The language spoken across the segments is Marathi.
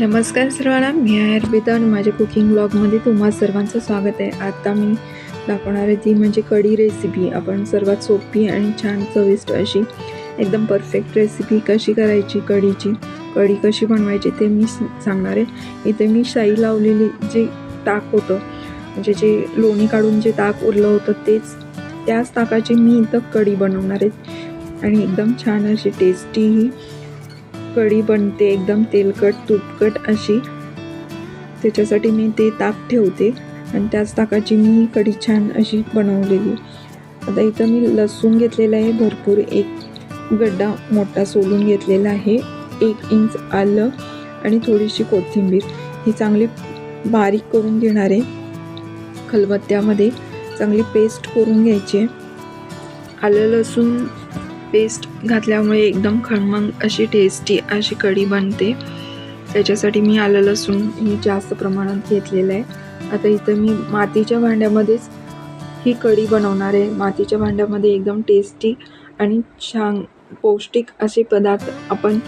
नमस्कार सर्वांना मी आहे अर्पिता आणि माझ्या कुकिंग ब्लॉगमध्ये तुम्हा सर्वांचं स्वागत आहे. आता मी दाखवणार आहे ती म्हणजे कढी रेसिपी आपण सर्वात सोपी आणि छान चविष्ट अशी एकदम परफेक्ट रेसिपी कशी करायची कढीची कढी कशी बनवायची ते मी सांगणार आहे. इथे मी शाई लावलेली जे ताक होतं म्हणजे जे लोणी काढून जे ताक उरलं होतं तेच त्याच ताकाची मी इथं कढी बनवणार आहे. आणि एकदम छान अशी टेस्टी ही कढी बनते एकदम तेलकट तुपकट अशी. त्याच्यासाठी मी ते ताक ठेवते आणि त्याच ताकाची मी कढी छान अशी बनवलेली. आता इथं मी लसूण घेतलेलं आहे भरपूर एक गड्डा मोठा सोलून घेतलेला आहे. एक इंच आलं आणि थोडीशी कोथिंबीर. ही चांगली बारीक करून घेणार आहे. खलबत्त्यामध्ये चांगली पेस्ट करून घ्यायची आहे. आलं लसूण पेस्ट घातल्यामुळे एकदम खणमंग अशी टेस्टी अशी कढी बनते. त्याच्यासाठी मी आलं लसूण मी जास्त प्रमाणात घेतलेलं आहे. आता इथं मी मातीच्या भांड्यामध्येच ही कढी बनवणार आहे. मातीच्या भांड्यामध्ये एकदम टेस्टी आणि छान पौष्टिक असे पदार्थ आपण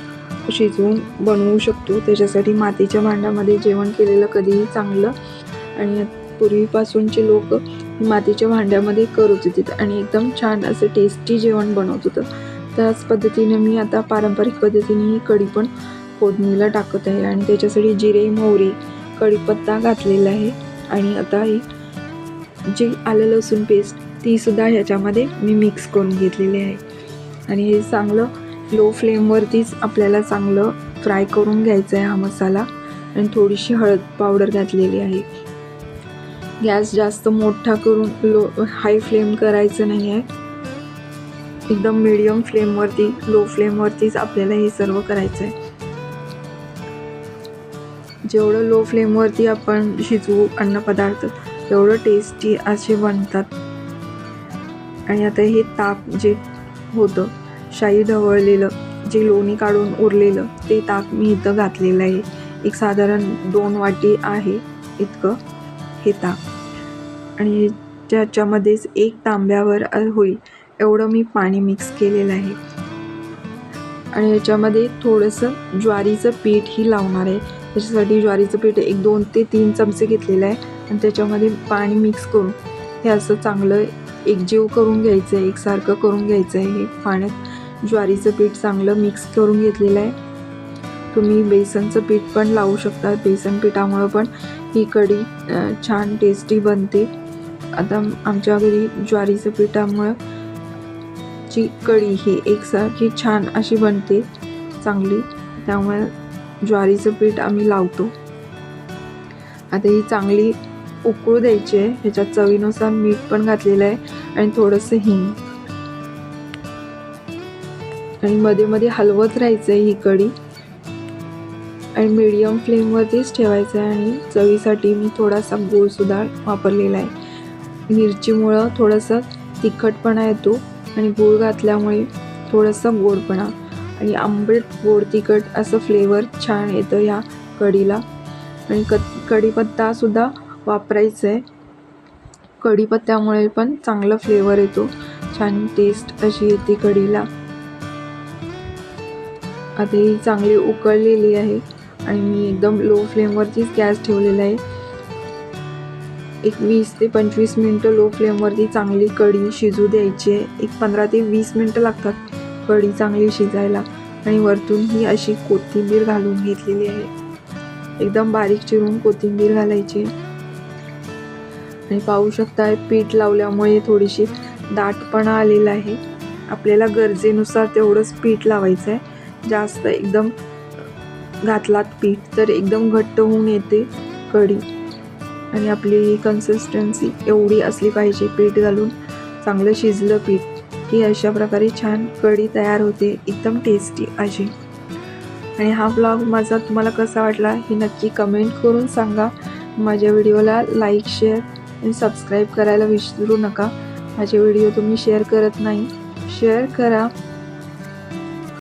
शिजवून बनवू शकतो. त्याच्यासाठी मातीच्या भांड्यामध्ये जेवण केलेलं कधीही चांगलं. आणि पूर्वीपासूनचे लोक मातीच्या भांड्यामध्ये करत होते आणि एकदम छान असं टेस्टी जेवण बनवत होतं त्याच पद्धतीने मी आता पारंपरिक पद्धतीने ही कढी पण फोडणीला टाकत आहे आणि त्याच्यासाठी जिरे मोहरी कढीपत्ता घातलेला आहे. आणि आता ही जी आलं लसूण पेस्ट तीसुद्धा ह्याच्यामध्ये मी मिक्स करून घेतलेली आहे. आणि हे चांगलं लो फ्लेमवरतीच आपल्याला चांगलं फ्राय करून घ्यायचं आहे हा मसाला. आणि थोडीशी हळद पावडर घातलेली आहे. गॅस जास्त मोठा करून लो हाय फ्लेम करायचं नाही आहे एकदम मिडियम फ्लेमवरती लो फ्लेमवरतीच आपल्याला हे सर्व करायचं आहे जेवढं लो फ्लेमवरती आपण शिजवू अन्नपदार्थ तेवढं टेस्टी असे बनतात. आणि आता हे ताक जे होतं शाई ढवळलेलं जे लोणी काढून उरलेलं ते ताक मी इथं घातलेलं आहे. एक साधारण दोन वाटी आहे इतकं. हे ताक आणि त्याच्यामध्येच एक तांब्यावर होईल एवढं मी पाणी मिक्स केलेलं आहे. आणि याच्यामध्ये थोडंसं ज्वारीचं पीठही लावणार आहे. त्याच्यासाठी ज्वारीचं पीठ एक दोन ते तीन चमचे घेतलेलं आहे. आणि त्याच्यामध्ये पाणी मिक्स करून हे असं चांगलं एकजीव करून घ्यायचं आहे एकसारखं करून घ्यायचं आहे. हे पाण्यात ज्वारीचं पीठ चांगलं मिक्स करून घेतलेलं आहे. तुम्ही बेसनचं पीठ पण लावू शकता. बेसन पिठामुळं पण ही कढी छान टेस्टी बनते. आता आमच्या घरी ज्वारीचं पिठामुळं ची कढी ही एकसारखी छान अशी बनते चांगली. त्यामुळे ज्वारीचं पीठ आम्ही लावतो. आता ही चांगली उकळू द्यायची आहे. ह्याच्यात चवीनुसार मीठ पण घातलेलं आहे आणि थोडंसं हिंग. आणि मध्ये मध्ये हलवत राहायचं आहे ही कढी. आणि मीडियम फ्लेमवरतीच ठेवायचं आहे आणि चवीसाठी मी थोडासा गूळसुद्धा वापरलेला आहे. मिरचीमुळं थोडंसं तिखटपणा येतो आणि गूळ घातल्यामुळे थोडंसं गोडपणा. आणि आंबट गोड तिखट असं फ्लेवर छान येतं ह्या कढीला. आणि क कढीपत्तासुद्धा वापरायचं आहे. कढीपत्त्यामुळे पण चांगलं फ्लेवर येतो. छान टेस्ट अशी येते कढीला. आता ही चांगली उकळलेली आहे. आणि मी एकदम लो फ्लेमवरतीच गॅस ठेवलेला आहे. एक वीस ते पंचवीस मिनटं लो फ्लेमवरती चांगली कढी शिजू द्यायची आहे. एक पंधरा ते वीस मिनटं लागतात कढी चांगली शिजायला. आणि वरतून ही अशी कोथिंबीर घालून घेतलेली आहे. एकदम बारीक चिरून कोथिंबीर घालायची. आणि पाहू शकता पीठ लावल्यामुळे थोडीशी दाटपणा आलेला आहे. आपल्याला गरजेनुसार तेवढंच पीठ लावायचं आहे जास्त एकदम घातलात पीठ तर एकदम घट्ट होऊन येते कढी. आणि आपली कन्सिस्टन्सी एवढी असली पाहिजे पीठ घालून. चांगलं शिजलं पीठ की अशा प्रकारे छान कढी तयार होते एकदम टेस्टी अशी. आणि हा ब्लॉग माझा तुम्हाला कसा वाटला हे नक्की कमेंट करून सांगा. माझ्या व्हिडिओला लाईक शेअर आणि सबस्क्राईब करायला विसरू नका. माझे व्हिडिओ तुम्ही शेअर करत नाही. शेअर करा.